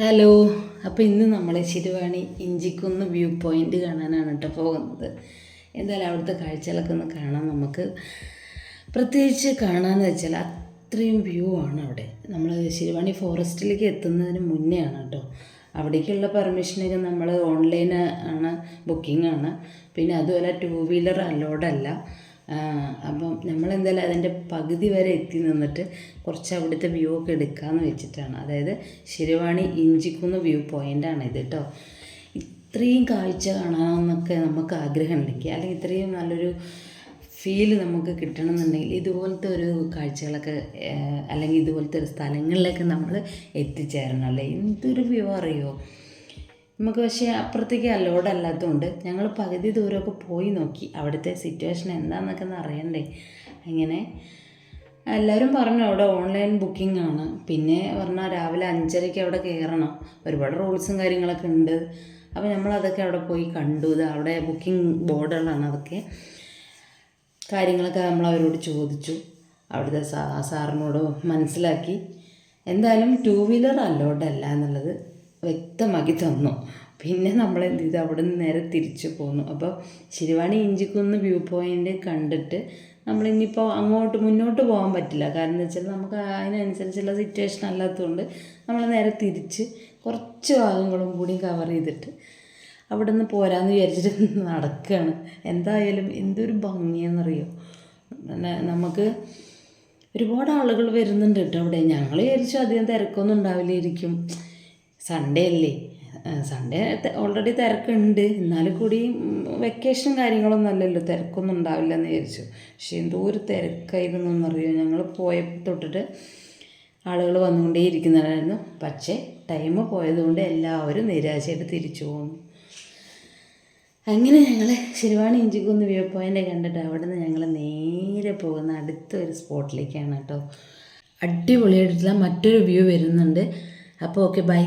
Hello അപ്പോൾ ഇന്ന് നമ്മൾ ശിരുവാണി ഇഞ്ചിക്കുന്ന് വ്യൂ പോയിന്റ് കാണാനാണ് കേട്ടോ പോകുന്നത്. എന്തായാലും അവിടുത്തെ കാഴ്ചകളൊക്കെ ഒന്ന് കാണാം നമുക്ക്. പ്രത്യേകിച്ച് കാണാമെന്ന് വെച്ചാൽ അത്രയും വ്യൂ ആണ് അവിടെ. നമ്മൾ ശിരുവാണി ഫോറസ്റ്റിലേക്ക് എത്തുന്നതിന് മുന്നേ ആണ് കേട്ടോ അവിടേക്കുള്ള പെർമിഷനൊക്കെ നമ്മൾ ഓൺലൈൻ ആണ് ബുക്കിംഗ് ആണ്. പിന്നെ അതുപോലെ ടു വീലർ അലോഡല്ല അപ്പം നമ്മളെന്തായാലും അതിന്റെ പകുതി വരെ എത്തി നിന്നിട്ട് കുറച്ച് അവിടുത്തെ വ്യൂ ഒക്കെ എടുക്കാമെന്ന് വെച്ചിട്ടാണ്. അതായത് ശിരുവാണി ഇഞ്ചിക്കുന്ന് വ്യൂ പോയിന്റാണ് ഇത് കേട്ടോ ഇത്രയും കാഴ്ച കാണാമെന്നൊക്കെ നമുക്ക് ആഗ്രഹമുണ്ടെങ്കിൽ അല്ലെങ്കിൽ ഇത്രയും നല്ലൊരു ഫീൽ നമുക്ക് കിട്ടണമെന്നുണ്ടെങ്കിൽ ഇതുപോലത്തെ ഒരു കാഴ്ചകളൊക്കെ അല്ലെങ്കിൽ ഇതുപോലത്തെ ഒരു സ്ഥലങ്ങളിലൊക്കെ നമ്മൾ എത്തിച്ചേരണം അല്ലേ? എന്തൊരു വ്യൂ അറിയോ? നമുക്ക് പക്ഷേ അപ്പുറത്തേക്ക് അലോഡല്ലാത്തതുകൊണ്ട് ഞങ്ങൾ പകുതി ദൂരമൊക്കെ പോയി നോക്കി. അവിടുത്തെ സിറ്റുവേഷൻ എന്താണെന്നൊക്കെ ഒന്ന് അറിയണ്ടേ? അങ്ങനെ എല്ലാവരും പറഞ്ഞു അവിടെ ഓൺലൈൻ ബുക്കിംഗ് ആണ്. പിന്നെ പറഞ്ഞാൽ രാവിലെ അഞ്ചരയ്ക്ക് അവിടെ കയറണം ഒരുപാട് റൂൾസും കാര്യങ്ങളൊക്കെ ഉണ്ട്. അപ്പോൾ നമ്മളതൊക്കെ അവിടെ പോയി കണ്ടു. ഇത് അവിടെ ബുക്കിംഗ് ബോർഡുകളാണ് അതൊക്കെ കാര്യങ്ങളൊക്കെ നമ്മൾ അവരോട് ചോദിച്ചു. അവിടുത്തെ സാ സാറിനോട് മനസ്സിലാക്കി. എന്തായാലും ടൂ വീലർ അലോഡ് അല്ല എന്നുള്ളത് വ്യക്തമാക്കി തന്നു. പിന്നെ നമ്മൾ എന്ത് ചെയ്തു? അവിടെ നിന്ന് നേരെ തിരിച്ചു പോന്നു. അപ്പോൾ ശിരുവാണി ഇഞ്ചിക്കുന്ന് വ്യൂ പോയിന്റ് കണ്ടിട്ട് നമ്മൾ ഇനിയിപ്പോൾ അങ്ങോട്ട് മുന്നോട്ട് പോകാൻ പറ്റില്ല. കാരണം എന്ന് വെച്ചാൽ നമുക്ക് അതിനനുസരിച്ചുള്ള സിറ്റുവേഷൻ അല്ലാത്തതുകൊണ്ട് നമ്മൾ നേരെ തിരിച്ച് കുറച്ച് ഭാഗങ്ങളും കൂടി കവർ ചെയ്തിട്ട് അവിടെ നിന്ന് പോരാന്ന് വിചാരിച്ചിട്ട് നടക്കുകയാണ്. എന്തായാലും എന്തൊരു ഭംഗിയെന്നറിയോ? നമുക്ക് ഒരുപാട് ആളുകൾ വരുന്നുണ്ട് കേട്ടോ അവിടെ. ഞങ്ങൾ വിചാരിച്ചു അധികം തിരക്കൊന്നും ഉണ്ടാവില്ലായിരിക്കും. സൺഡേ അല്ലേ? സൺഡേ ഓൾറെഡി തിരക്കുണ്ട്. എന്നാലും കൂടി വെക്കേഷൻ കാര്യങ്ങളൊന്നും അല്ലല്ലോ. തിരക്കൊന്നും ഉണ്ടാവില്ല എന്ന് വിചാരിച്ചു. പക്ഷെ എന്തോ ഒരു തിരക്കായിരുന്നു എന്നറിയോ ഞങ്ങൾ പോയ തൊട്ടിട്ട് ആളുകൾ വന്നുകൊണ്ടേ ഇരിക്കുന്നതായിരുന്നു. പക്ഷേ ടൈം പോയതുകൊണ്ട് എല്ലാവരും നിരാശയായിട്ട് തിരിച്ചു പോകുന്നു അങ്ങനെ ഞങ്ങൾ ശിരുവാണി ഇഞ്ചിക്കുന്ന് വ്യൂ പോയിന്റ് കണ്ടിട്ട് അവിടെ നിന്ന് ഞങ്ങൾ നേരെ പോകുന്ന അടുത്തൊരു സ്പോട്ടിലേക്കാണ് കേട്ടോ. അടിപൊളിയായിട്ടുള്ള മറ്റൊരു വ്യൂ വരുന്നുണ്ട്. അപ്പോൾ ഓക്കെ ബൈ